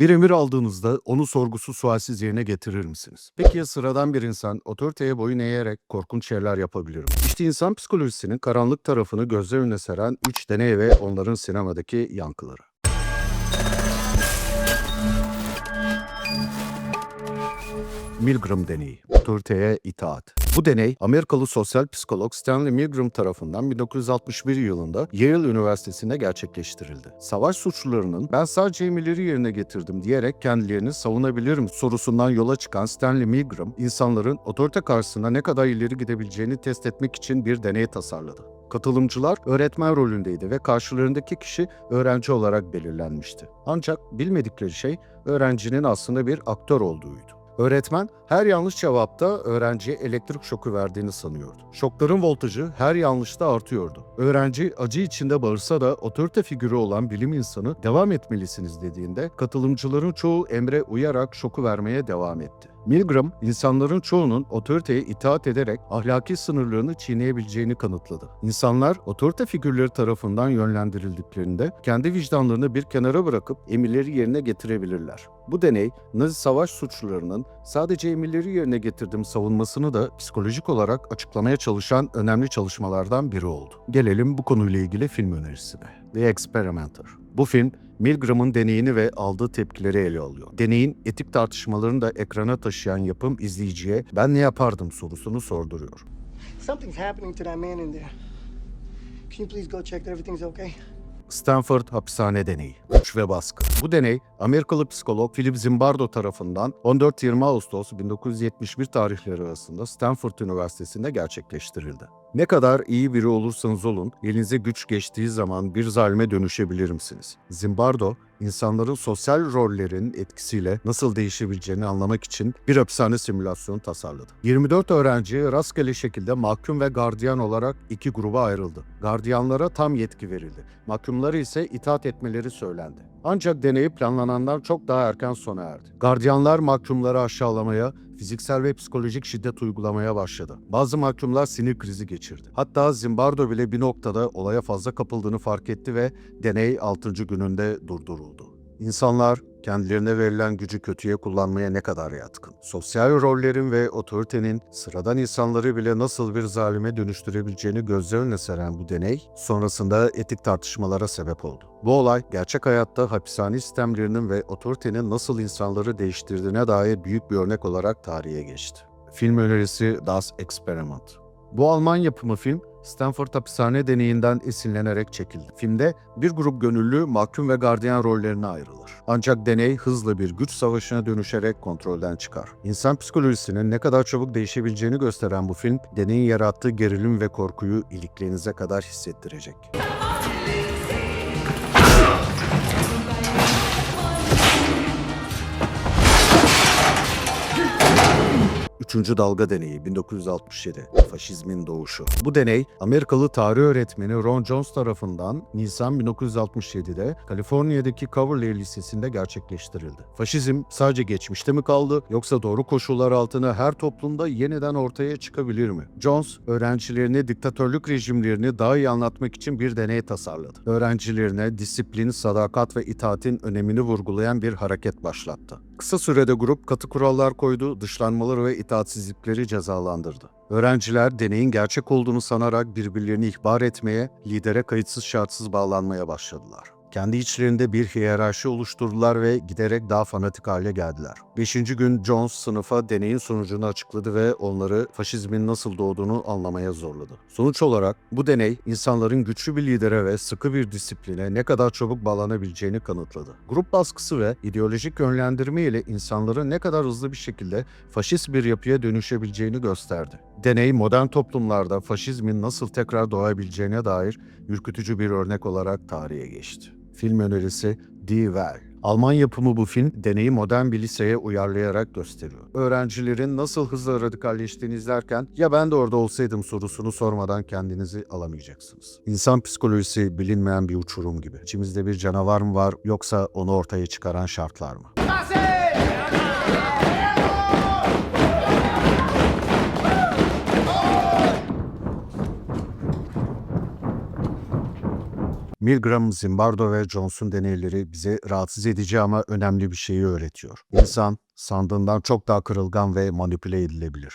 Bir emir aldığınızda onu sorgusuz sualsiz yerine getirir misiniz? Peki ya sıradan bir insan otoriteye boyun eğerek korkunç şeyler yapabilir mi? İşte insan psikolojisinin karanlık tarafını gözler önüne seren 3 deney ve onların sinemadaki yankıları. Milgram deneyi, otoriteye itaat. Bu deney, Amerikalı sosyal psikolog Stanley Milgram tarafından 1961 yılında Yale Üniversitesi'nde gerçekleştirildi. Savaş suçlularının ben sadece emirleri yerine getirdim diyerek kendilerini savunabilirim sorusundan yola çıkan Stanley Milgram, insanların otorite karşısında ne kadar ileri gidebileceğini test etmek için bir deney tasarladı. Katılımcılar öğretmen rolündeydi ve karşılarındaki kişi öğrenci olarak belirlenmişti. Ancak bilmedikleri şey öğrencinin aslında bir aktör olduğuydu. Öğretmen her yanlış cevapta öğrenciye elektrik şoku verdiğini sanıyordu. Şokların voltajı her yanlışta artıyordu. Öğrenci acı içinde bağırsa da otorite figürü olan bilim insanı devam etmelisiniz dediğinde katılımcıların çoğu emre uyarak şoku vermeye devam etti. Milgram, insanların çoğunun otoriteye itaat ederek ahlaki sınırlarını çiğneyebileceğini kanıtladı. İnsanlar otorite figürleri tarafından yönlendirildiklerinde kendi vicdanlarını bir kenara bırakıp emirleri yerine getirebilirler. Bu deney, Nazi savaş suçlularının sadece emirleri yerine getirdim savunmasını da psikolojik olarak açıklamaya çalışan önemli çalışmalardan biri oldu. Gelelim bu konuyla ilgili film önerisine. The Experimenter. Bu film, Milgram'ın deneyini ve aldığı tepkileri ele alıyor. Deneyin etik tartışmalarını da ekrana taşıyan yapım izleyiciye ben ne yapardım sorusunu sorduruyor. Something's happening to that man in there. Can you please go check that everything's okay? Stanford Hapishane Deneyi. Güç ve baskı. Bu deney, Amerikalı psikolog Philip Zimbardo tarafından 14-20 Ağustos 1971 tarihleri arasında Stanford Üniversitesi'nde gerçekleştirildi. Ne kadar iyi biri olursanız olun, elinize güç geçtiği zaman bir zalime dönüşebilir misiniz? Zimbardo, insanların sosyal rollerin etkisiyle nasıl değişebileceğini anlamak için bir hapishane simülasyonu tasarladı. 24 öğrenci rastgele şekilde mahkum ve gardiyan olarak iki gruba ayrıldı. Gardiyanlara tam yetki verildi. Mahkumlara ise itaat etmeleri söylendi. Ancak deneyi planlanandan çok daha erken sona erdi. Gardiyanlar mahkumları aşağılamaya, fiziksel ve psikolojik şiddet uygulamaya başladı. Bazı mahkumlar sinir krizi geçirdi. Hatta Zimbardo bile bir noktada olaya fazla kapıldığını fark etti ve deney 6. gününde durduruldu. İnsanlar kendilerine verilen gücü kötüye kullanmaya ne kadar yatkın. Sosyal rollerin ve otoritenin sıradan insanları bile nasıl bir zalime dönüştürebileceğini gözler önüne seren bu deney, sonrasında etik tartışmalara sebep oldu. Bu olay, gerçek hayatta hapishane sistemlerinin ve otoritenin nasıl insanları değiştirdiğine dair büyük bir örnek olarak tarihe geçti. Film önerisi Das Experiment. Bu Alman yapımı film, Stanford hapishane deneyinden esinlenerek çekildi. Filmde bir grup gönüllü mahkum ve gardiyan rollerine ayrılır. Ancak deney hızlı bir güç savaşına dönüşerek kontrolden çıkar. İnsan psikolojisinin ne kadar çabuk değişebileceğini gösteren bu film, deneyin yarattığı gerilim ve korkuyu iliklerinize kadar hissettirecek. Üçüncü dalga deneyi 1967. Faşizmin doğuşu. Bu deney Amerikalı tarih öğretmeni Ron Jones tarafından Nisan 1967'de Kaliforniya'daki Coverley Lisesi'nde gerçekleştirildi. Faşizm sadece geçmişte mi kaldı yoksa doğru koşullar altında her toplumda yeniden ortaya çıkabilir mi? Jones öğrencilerine diktatörlük rejimlerini daha iyi anlatmak için bir deney tasarladı. Öğrencilerine disiplin, sadakat ve itaatin önemini vurgulayan bir hareket başlattı. Kısa sürede grup katı kurallar koydu, dışlanmaları ve itaatsizlikleri cezalandırdı. Öğrenciler deneyin gerçek olduğunu sanarak birbirlerini ihbar etmeye, lidere kayıtsız şartsız bağlanmaya başladılar. Kendi içlerinde bir hiyerarşi oluşturdular ve giderek daha fanatik hale geldiler. Beşinci gün Jones sınıfa deneyin sonucunu açıkladı ve onları faşizmin nasıl doğduğunu anlamaya zorladı. Sonuç olarak bu deney insanların güçlü bir lidere ve sıkı bir disipline ne kadar çabuk bağlanabileceğini kanıtladı. Grup baskısı ve ideolojik yönlendirme ile insanların ne kadar hızlı bir şekilde faşist bir yapıya dönüşebileceğini gösterdi. Deney modern toplumlarda faşizmin nasıl tekrar doğabileceğine dair ürkütücü bir örnek olarak tarihe geçti. Film önerisi Die Well. Alman yapımı bu film deneyi modern bir liseye uyarlayarak gösteriyor. Öğrencilerin nasıl hızla radikalleştiğini izlerken ya ben de orada olsaydım sorusunu sormadan kendinizi alamayacaksınız. İnsan psikolojisi bilinmeyen bir uçurum gibi. İçimizde bir canavar mı var yoksa onu ortaya çıkaran şartlar mı? Milgram, Zimbardo ve Johnson deneyleri bize rahatsız edici ama önemli bir şeyi öğretiyor. İnsan sandığından çok daha kırılgan ve manipüle edilebilir.